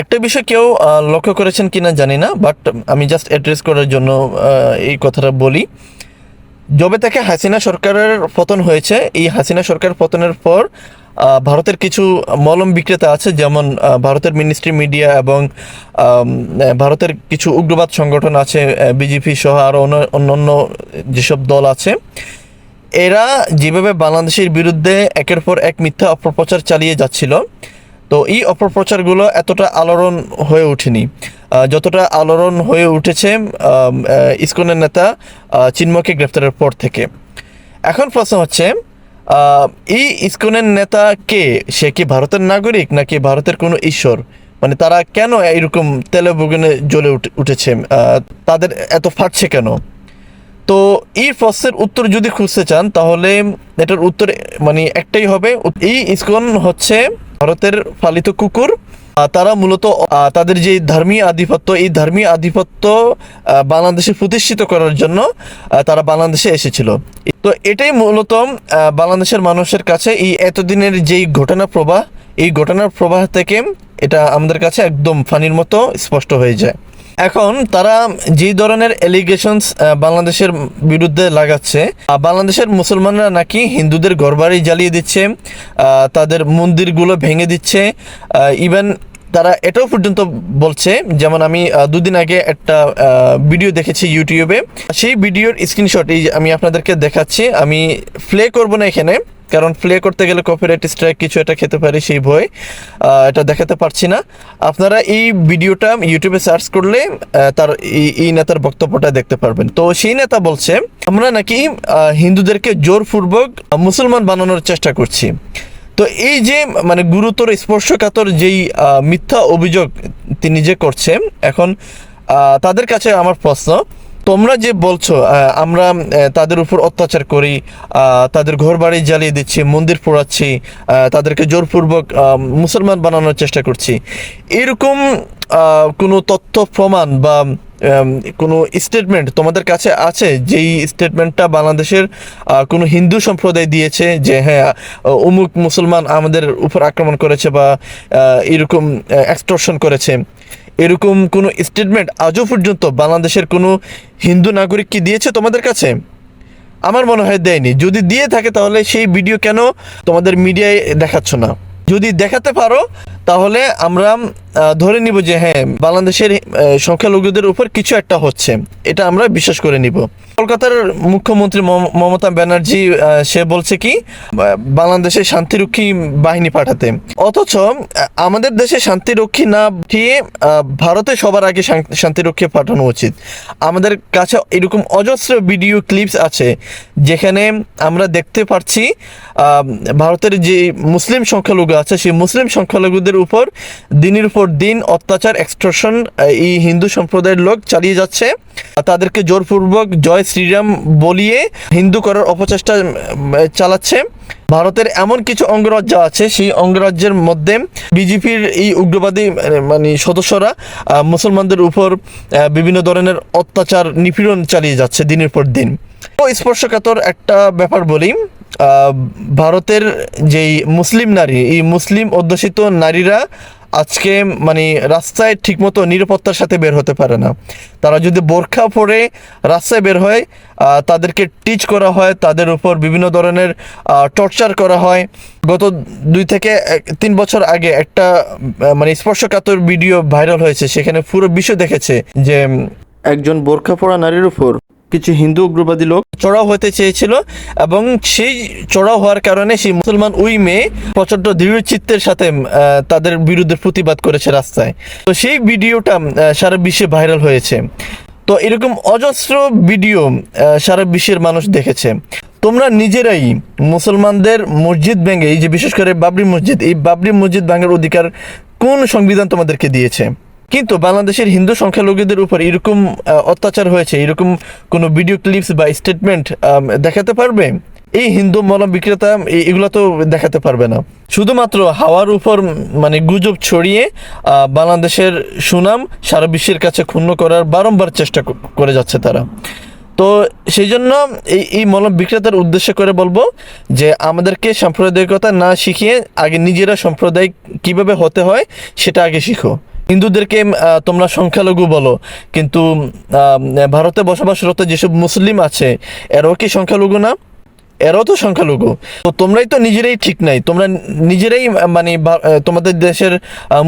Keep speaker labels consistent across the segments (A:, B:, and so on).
A: একটা বিষয় কেউ লক্ষ্য করেছেন কিনা জানি না বাট আমি জাস্ট অ্যাড্রেস করার জন্য এই কথাটা বলি। যবে থেকে হাসিনা সরকারের পতন হয়েছে, এই হাসিনা সরকার পতনের পর ভারতের কিছু মলম বিক্রেতা আছে, যেমন ভারতের মিনিস্ট্রি মিডিয়া এবং ভারতের কিছু উগ্রবাদ সংগঠন আছে বিজেপি সহ আরও অন্যান্য যেসব দল আছে। এরা যেভাবে বাংলাদেশের বিরুদ্ধে একের পর এক মিথ্যা অপপ্রচার চালিয়ে যাচ্ছিল তো এই অপপ্রচারগুলো এতটা আলোড়ন হয়ে ওঠেনি। যতটা আলোড়ন হয়ে উঠেছে ইসকনের নেতা চিন্ময়কে গ্রেফতারের পর থেকে। এখন প্রশ্ন হচ্ছে এই ইসকনের নেতা কে? সে কি ভারতের নাগরিক নাকি ভারতের কোনো ঈশ্বর? মানে তারা কেন এইরকম তেলে বগুনে জ্বলে উঠে- উঠেছে? তাদের এত ফাটছে কেন? তো এই প্রশ্নের উত্তর যদি খুঁজতে চান, তাহলে এটার উত্তর মানে একটাই হবে, এই ইসকন হচ্ছে ভারতের পালিত কুকুর তারা মূলত তাদের যে ধর্মীয় আধিপত্য, এই ধর্মীয় আধিপত্য বাংলাদেশে প্রতিষ্ঠিত করার জন্য তারা বাংলাদেশে এসেছিল। তো এটাই মূলত বাংলাদেশের মানুষের কাছে এই এতদিনের যেই ঘটনা প্রবাহ, এই ঘটনার প্রবাহ থেকে এটা আমাদের কাছে একদম ফানির মতো স্পষ্ট হয়ে যায়। এখন তারা যে ধরনের এলিগেশনস বাংলাদেশের বিরুদ্ধে লাগাচ্ছে বাংলাদেশের মুসলমানরা নাকি হিন্দুদের ঘরবাড়ি জ্বালিয়ে দিচ্ছে তাদের মন্দিরগুলো ভেঙে দিচ্ছে ইভেন তারা এটাও পর্যন্ত বলছে, যেমন আমি দুদিন আগে একটা ভিডিও দেখেছি ইউটিউবে, সেই ভিডিওর স্ক্রিনশট এই আমি আপনাদেরকে দেখাচ্ছি, আমি প্লে করব না এখানে। কারণ প্লে করতে গেলে কপিরাইট স্ট্রাইক কিছু এটা খেতে পারি সেই ভয় এটা দেখাতে পারছি না। আপনারা এই ভিডিওটা ইউটিউবে সার্চ করলে তার এই নেতার বক্তব্যটা দেখতে পারবেন। তো সেই নেতা বলছে, আমরা নাকি হিন্দুদেরকে জোরপূর্বক মুসলমান বানানোর চেষ্টা করছি। তো এই যে মানে গুরুতর স্পর্শকাতর যেই মিথ্যা অভিযোগ তিনি যে করছে এখন তাদের কাছে আমার প্রশ্ন তোমরা যে বলছো আমরা তাদের উপর অত্যাচার করি তাদের ঘর বাড়ি জ্বালিয়ে দিচ্ছি, মন্দির পোড়াচ্ছি তাদেরকে জোরপূর্বক মুসলমান বানানোর চেষ্টা করছি। এরকম কোনো তথ্য, প্রমাণ বা কোনো স্টেটমেন্ট তোমাদের কাছে আছে যেই স্টেটমেন্টটা বাংলাদেশের কোনো হিন্দু সম্প্রদায় দিয়েছে যে হ্যাঁ অমুক মুসলমান আমাদের উপর আক্রমণ করেছে বা এরকম এক্সটর্শন করেছে? এরকম কোনো স্টেটমেন্ট আজও পর্যন্ত বাংলাদেশের কোনো হিন্দু নাগরিক কি দিয়েছে তোমাদের কাছে? আমার মনে হয় দেয়নি। যদি দিয়ে থাকে তাহলে সেই ভিডিও কেন তোমাদের মিডিয়ায় দেখাচ্ছ না? যদি দেখাতে পারো তাহলে আমরা ধরে নিব যে হ্যাঁ বাংলাদেশের সংখ্যালঘুদের উপর কিছু একটা হচ্ছে। এটা আমরা বিশ্বাস করে নিব। কলকাতার মুখ্যমন্ত্রী মম- মমতা ব্যানার্জি সে বলছে কি বাংলাদেশে শান্তিরক্ষী বাহিনী পাঠাতে। অথচ আমাদের দেশে শান্তিরক্ষী না পাঠিয়ে ভারতে সবার আগে শান্তিরক্ষী পাঠানো উচিত। আমাদের কাছে এরকম অজস্র ভিডিও ক্লিপস আছে যেখানে আমরা দেখতে আহ, ভারতের যে মুসলিম সংখ্যালঘু আছে সেই মুসলিম সংখ্যালঘুদের উপর দিনের উপর দিন অত্যাচার এক্সট্রশন এই হিন্দু সম্প্রদায়ের লোক চালিয়ে যাচ্ছে। তাদেরকে জোরপূর্বক জয় শ্রীরাম বলিয়ে হিন্দু করার অপচেষ্টা চালাচ্ছে। ভারতের এমন কিছু অঙ্গরাজ্য আছে সেই অঙ্গরাজ্যের মধ্যে বিজেপির এই উগ্রবাদী মানে, মানে সদস্যরা মুসলমানদের উপর বিভিন্ন ধরনের অত্যাচার নিপীড়ন চালিয়ে যাচ্ছে দিনের পর দিন। স্পর্শকাতর একটা ব্যাপার বলি ভারতের যেই মুসলিম নারী, এই মুসলিম অধ্যুষিত নারীরা আজকে মানে রাস্তায় ঠিকমতো নিরাপত্তার সাথে বের হতে পারে না। তারা যদি বোরখা পরে রাস্তায় বের হয় তাদেরকে টিচ করা হয়, তাদের উপর বিভিন্ন ধরনের টর্চার করা হয়। গত দুই থেকে তিন বছর আগে একটা মানে স্পর্শকাতর ভিডিও ভাইরাল হয়েছে, সেখানে পুরো বিশ্ব দেখেছে যে একজন বোরখা পরা নারীর উপর কিছু হিন্দু উগ্রবাদী লোক চড়াও হতে চেয়েছিল এবং সেই চড়াও হওয়ার কারণে সেই মুসলমান ওই মেয়ে প্রচণ্ড দৃঢ় চিত্তের সাথে তাদের বিরুদ্ধে প্রতিবাদ করেছে রাস্তায়। তো সেই ভিডিওটা সারা বিশ্বে ভাইরাল হয়েছে। তো এরকম অজস্র ভিডিও সারা বিশ্বের মানুষ দেখেছে। তোমরা নিজেরাই মুসলমানদের মসজিদ ভেঙে, এই যে বিশেষ করে বাবরি মসজিদ, এই বাবরি মসজিদ ভাঙার অধিকার কোন সংবিধান তোমাদেরকে দিয়েছে? কিন্তু বাংলাদেশের হিন্দু সংখ্যালঘুদের উপর এরকম অত্যাচার হয়েছে, এরকম কোনো ভিডিও ক্লিপস বা স্টেটমেন্ট দেখাতে পারবে? এই হিন্দু মলম বিক্রেতা এগুলো তো দেখাতে পারবে না। শুধুমাত্র হাওয়ার উপর মানে গুজব ছড়িয়ে বাংলাদেশের সুনাম সারা বিশ্বের কাছে ক্ষুণ্ণ করার বারংবার চেষ্টা করে যাচ্ছে তারা। তো সেই জন্য এই এই মলম বিক্রেতার উদ্দেশ্য করে বলব যে আমাদেরকে সাম্প্রদায়িকতা না শিখিয়ে আগে নিজেরা সাম্প্রদায়িক কীভাবে হতে হয় সেটা আগে শিখো। হিন্দুদেরকে তোমরা সংখ্যালঘু বলো কিন্তু ভারতে বসবাসরত যেসব মুসলিম আছে এরাও কি সংখ্যালঘু না? এরাও তো সংখ্যালঘু। তো তোমরাই তো নিজেরাই ঠিক নাই। তোমরা নিজেরাই মানে তোমাদের দেশের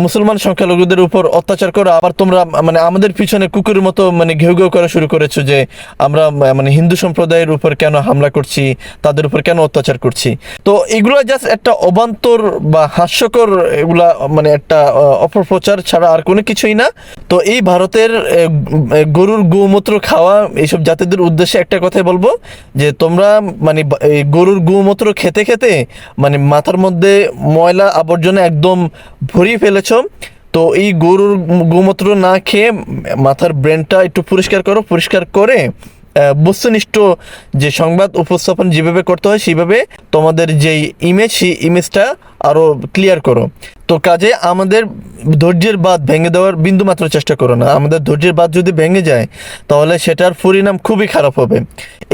A: মুসলমান সংখ্যালঘুদের উপর অত্যাচার করো। আবার তোমরা মানে আমাদের পিছনে কুকুরের মতো মানে ঘেউ ঘেউ করা শুরু করেছ যে আমরা মানে হিন্দু সম্প্রদায়ের উপর কেন হামলা করছি, তাদের উপর কেন অত্যাচার করছি। তো এগুলো জাস্ট একটা অবান্তর বা হাস্যকর এগুলা মানে একটা অপপ্রচার ছাড়া আর কোনো কিছুই না। তো এই ভারতের গরুর গোমূত্র খাওয়া, এইসব জাতিদের উদ্দেশ্যে একটা কথাই বলব যে তোমরা মানে এই গরুর গোমূত্র খেতে খেতে মানে মাথার মধ্যে ময়লা আবর্জনা একদম ভরিয়ে ফেলেছ। তো এই গরুর গোমূত্র না খেয়ে মাথার ব্রেনটা একটু পরিষ্কার করো, পরিষ্কার করে বস্তুনিষ্ঠ যে সংবাদ উপস্থাপন যেভাবে করতে হয়, সেইভাবে তোমাদের যেই ইমেজ সেই ইমেজটা আরও ক্লিয়ার করো। তো কাজে আমাদের ধৈর্যের বাদ ভেঙে দেওয়ার বিন্দু মাত্র চেষ্টা করো না। আমাদের ধৈর্যের বাদ যদি ভেঙে যায়, তাহলে সেটার পরিণাম খুবই খারাপ হবে।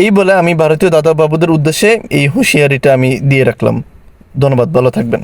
A: এই বলে আমি ভারতীয় দাদা বাবুদের উদ্দেশ্যে এই হুঁশিয়ারিটা আমি দিয়ে রাখলাম। ধন্যবাদ, ভালো থাকবেন।